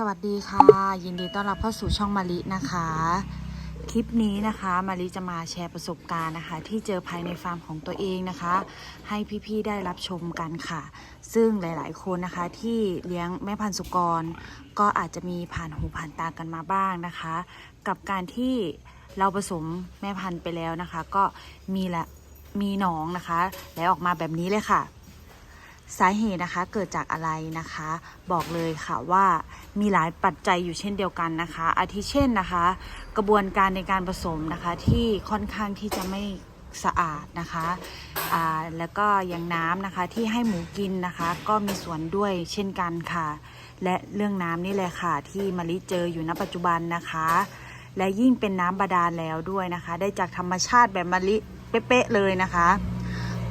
สวัสดีค่ะ ยินดีต้อนรับเข้าสู่ช่องมารินะคะ คลิปนี้นะคะมาริจะมาแชร์ประสบการณ์นะคะ ที่เจอภายในฟาร์มของตัวเองนะคะ ให้พี่ๆได้รับชมกันค่ะ ซึ่งหลายๆคนนะคะที่เลี้ยงแม่พันธุ์สุกร ก็อาจจะมีผ่านหูผ่านตากันมาบ้างนะคะ กับการที่เราผสมแม่พันธุ์ไปแล้วนะคะ ก็มีละมีหนองนะคะแล้วออกมาแบบนี้เลยค่ะ สาเหตุนะคะเกิดจากอะไรนะคะ บอกเลยค่ะว่ามีหลายปัจจัยอยู่เช่นเดียวกันนะคะ อาทิเช่นนะคะ กระบวนการในการผสมนะคะที่ค่อนข้างที่จะไม่สะอาดนะคะอ่าแล้วก็ยังน้ำนะคะที่ให้หมูกินนะคะ ก็มีส่วนด้วยเช่นกันค่ะ และเรื่องน้ำนี่แหละค่ะ ที่มะลิเจออยู่ณปัจจุบันนะคะ และยิ่งเป็นน้ำบาดาลแล้วด้วยนะคะ ได้จากธรรมชาติแบบมะลิเป๊ะๆเลยนะคะ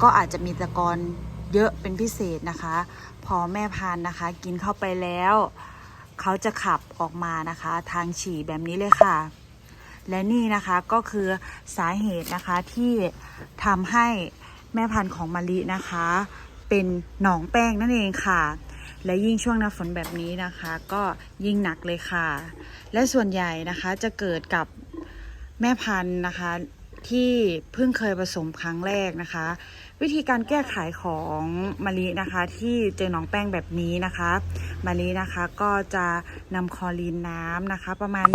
ก็อาจจะมีตะกอน เยอะเป็นพิเศษนะคะ พอแม่พันธุ์นะคะ กินเข้าไปแล้ว เขาจะขับออกมานะคะ ทางฉี่แบบนี้เลยค่ะ และนี่นะคะก็คือสาเหตุนะคะที่ทำให้แม่พันธุ์ของมะลินะคะ เป็นหนองแป้งนั่นเองค่ะและยิ่งช่วงหน้าฝนแบบนี้นะคะ ก็ยิ่งหนักเลยค่ะ และส่วนใหญ่นะคะจะเกิดกับแม่พันธุ์นะคะ ที่เพิ่งเคยผสมครั้งแรกนะคะ วิธีการแก้ไขของมะลินะคะที่เจอหนองแป้งแบบนี้นะคะมะลินะคะก็จะนำคอรีนน้ำนะคะ ประมาณ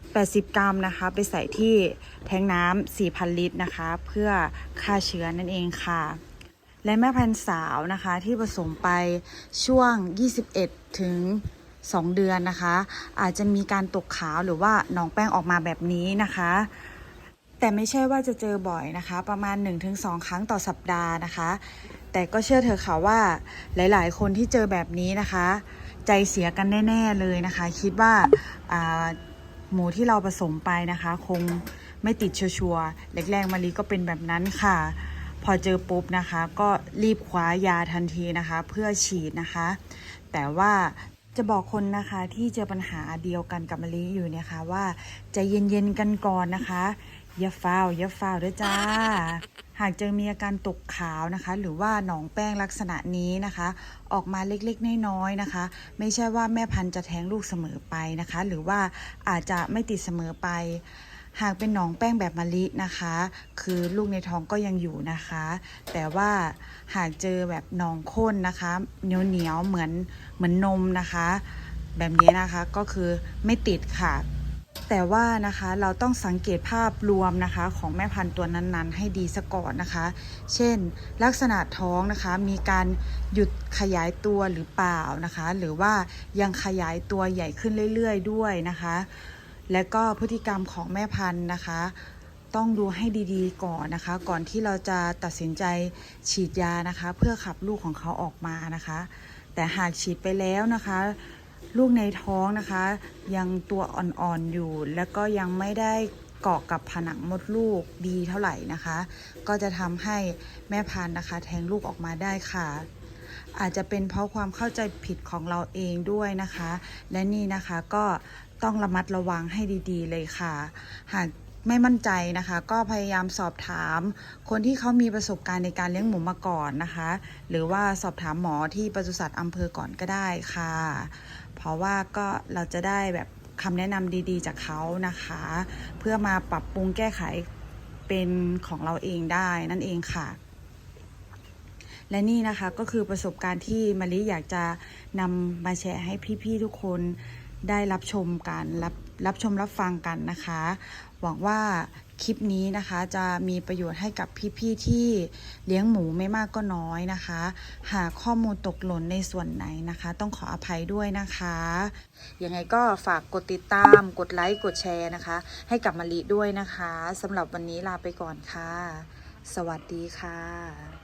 80 กรัมนะคะ ไปใส่ที่แทงน้ำ4,000 ลิตรนะคะ เพื่อฆ่าเชื้อนั่นเองค่ะและแม่พันธุ์สาวนะคะที่ผสมไปช่วง 21 ถึง 2 เดือนนะคะ อาจจะมีการตกขาวหรือว่าหนองแป้งออกมาแบบนี้นะคะ แต่ไม่ใช่ว่าจะเจอบ่อยนะคะ ประมาณ 1-2 ครั้งต่อสัปดาห์นะคะ แต่ก็เชื่อเถอค่ะว่าหลาย ๆ คนที่เจอแบบนี้นะคะ ใจเสียกันแน่ ๆ เลยนะคะ คิดว่าหมูที่เราผสมไปนะคะ คงไม่ติดชัวร์แรกๆมารีก็เป็นแบบนั้นค่ะ พอเจอปุ๊บนะคะ ก็รีบคว้ายาทันทีนะคะ เพื่อฉีดนะคะ แต่ว่าจะบอกคนนะคะที่เจอปัญหาเดียวกันกับมะลิอยู่เนี่ยค่ะว่าใจเย็นๆกันก่อนนะคะ อย่าฟาวอย่าฟาวด้วยจ้า หากเจอมีอาการตกขาวนะคะ หรือว่าหนองแป้งลักษณะนี้นะคะ ออกมาเล็กๆน้อยๆนะคะ ไม่ใช่ว่าแม่พันธุ์จะแท้งลูกเสมอไปนะคะ หรือว่าอาจจะไม่ติดเสมอไป หากเป็นหนองแป้งแบบมะลินะคะ คือลูกในท้องก็ยังอยู่นะคะ แต่ว่าหากเจอแบบหนองข้นนะคะเหนียวเหนียวๆเหมือนเหมือนนมนะคะ แบบนี้นะคะก็คือไม่ติดค่ะ แต่ว่านะคะเราต้องสังเกตภาพรวมนะคะของแม่พันธุ์ตัวนั้นๆ ให้ดีซะก่อนนะคะ เช่น ลักษณะท้องนะคะมีการหยุดขยายตัวหรือเปล่านะคะ หรือว่ายังขยายตัวใหญ่ขึ้นเรื่อยๆ ด้วยนะคะ และก็พฤติกรรมของแม่พันธุ์นะคะต้องดูให้ดีๆก่อนนะคะ ก่อนที่เราจะตัดสินใจฉีดยานะคะ เพื่อขับลูกของเขาออกมานะคะ แต่หากฉีดไปแล้วนะคะ ลูกในท้องนะคะ ยังตัวอ่อนๆอยู่ และก็ยังไม่ได้เกาะกับผนังมดลูกดีเท่าไหร่นะคะ ก็จะทำให้แม่พันธุ์นะคะ แทงลูกออกมาได้ค่ะ อาจจะเป็นเพราะความเข้าใจผิดของเราเองด้วยนะคะ และนี่นะคะก็ต้องระมัดระวังให้ดี ๆ เลยค่ะ หาก ไม่มั่นใจนะคะ ก็พยายามสอบถามคนที่เขามีประสบการณ์ในการเลี้ยงหมูมาก่อนนะคะ หรือว่าสอบถามหมอที่ปศุสัตว์อำเภอก่อนก็ได้ค่ะ เพราะว่าก็เราจะได้แบบคำแนะนำดีๆ จากเขานะคะ เพื่อมาปรับปรุงแก้ไขเป็นของเราเองได้นั่นเองค่ะ และนี่นะคะก็คือประสบการณ์ที่มะลิอยากจะนำมาแชร์ให้พี่ๆทุกคน ได้รับชมกันรับรับชมรับฟังกันนะคะ หวังว่าคลิปนี้นะคะจะมีประโยชน์ให้กับพี่ๆที่เลี้ยงหมูไม่มากก็น้อยนะคะ หากข้อมูลตกหล่นในส่วนไหนนะคะ ต้องขออภัยด้วยนะคะยังไงก็ฝากกดติดตามกดไลค์กดแชร์นะคะ ให้กับมะลิด้วยนะคะสำหรับวันนี้ลาไปก่อนค่ะ สวัสดีค่ะ